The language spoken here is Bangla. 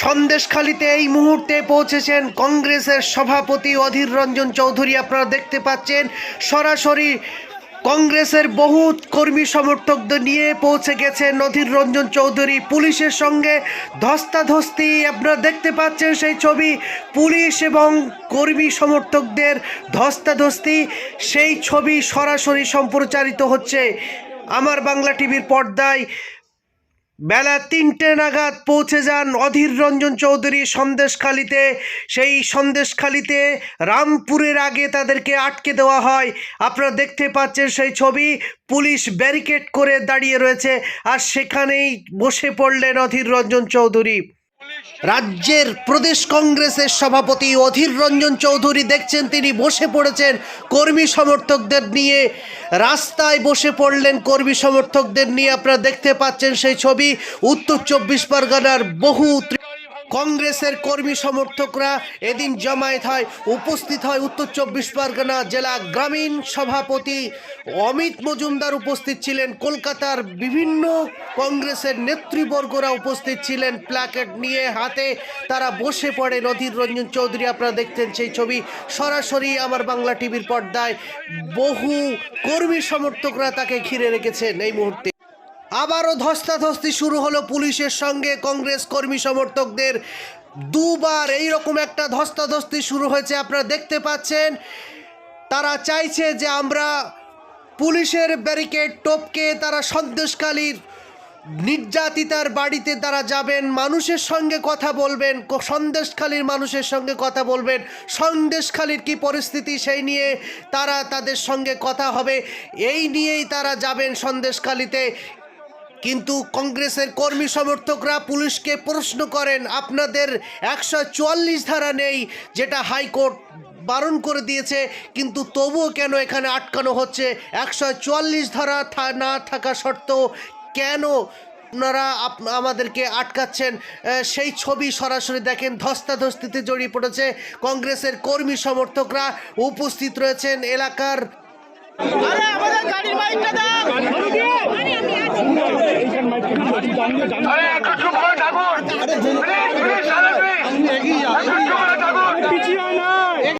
সন্দেশখালিতে এই মুহূর্তে পৌঁছেছেন কংগ্রেসের সভাপতি অধীর রঞ্জন চৌধুরী। আপনারা দেখতে পাচ্ছেন, সরাসরি কংগ্রেসের বহু কর্মী সমর্থকদের নিয়ে পৌঁছে গেছেন অধীর রঞ্জন চৌধুরী। পুলিশের সঙ্গে ধস্তাধস্তি আপনারা দেখতে পাচ্ছেন, সেই ছবি পুলিশ এবং কর্মী সমর্থকদের ধস্তাধস্তি, সেই ছবি সরাসরি সম্প্রচারিত হচ্ছে। আমার বাংলা টিভির পর্দায় বেলা তিনটে নাগাদ পৌঁছে যান অধীর রঞ্জন চৌধুরী সন্দেশখালিতে। সেই সন্দেশখালিতে রামপুরের আগে তাদেরকে আটকে দেওয়া হয়। আপনারা দেখতে পাচ্ছেন সেই ছবি। পুলিশ ব্যারিকেড করে দাঁড়িয়ে রয়েছে আর সেখানেই বসে পড়লেন অধীর রঞ্জন চৌধুরী। রাজ্যের প্রদেশ কংগ্রেসের সভাপতি অধীর রঞ্জন চৌধুরী দেখছেন তিনি বসে পড়েছেন কর্মী সমর্থকদের নিয়ে। রাস্তায় বসে পড়লেন কর্মী সমর্থকদের নিয়ে। আপনারা দেখতে পাচ্ছেন সেই ছবি। উত্তর চব্বিশ পরগনার বহু কংগ্রেসের কর্মী সমর্থকরা এদিন জমায়েত হয়, উপস্থিত হয় উত্তর চব্বিশ পরগনা জেলা গ্রামীণ সভাপতি অমিত মজুমদার উপস্থিত ছিলেন, কলকাতার বিভিন্ন কংগ্রেসের নেতৃবর্গরা উপস্থিত ছিলেন প্ল্যাকেট নিয়ে হাতে তারা বসে পড়ে অধীর রঞ্জন চৌধুরী আপনারা দেখতেন সেই ছবি। সরাসরি আমার বাংলা টিভির পর্দায় বহু কর্মী সমর্থকরা তাকে ঘিরে রেখেছেন এই মুহূর্তে। আবারও ধস্তাধস্তি শুরু হলো পুলিশের সঙ্গে কংগ্রেস কর্মী সমর্থকদের। দুবার এই রকম একটা ধস্তাধস্তি শুরু হয়েছে, আপনারা দেখতে পাচ্ছেন। তারা চাইছে যে আমরা পুলিশের ব্যারিকেড টপকে তারা সন্দেশকালীর নির্যাতিতার বাড়িতে তারা যাবেন, মানুষের সঙ্গে কথা বলবেন সন্দেশখালীর মানুষের সঙ্গে কথা বলবেন। সন্দেশখালীর কি পরিস্থিতি সেই নিয়ে তারা তাদের সঙ্গে কথা হবে, এই নিয়েই তারা যাবেন সন্দেশখালীতে কিন্তু কংগ্রেসের কর্মী সমর্থকরা পুলিশকে প্রশ্ন করেন, আপনাদের একশো চুয়াল্লিশ ধারা নেই, যেটা হাইকোর্ট বারণ করে দিয়েছে, কিন্তু তবুও কেন এখানে আটকানো হচ্ছে? একশো চুয়াল্লিশ ধারা না থাকা সত্ত্বেও কেন আপনারা আমাদেরকে আটকাচ্ছেন? সেই ছবি সরাসরি দেখেন, ধস্তাধস্তিতে জড়িয়ে পড়েছে কংগ্রেসের কর্মী সমর্থকরা উপস্থিত রয়েছেন এলাকার ঠাকুর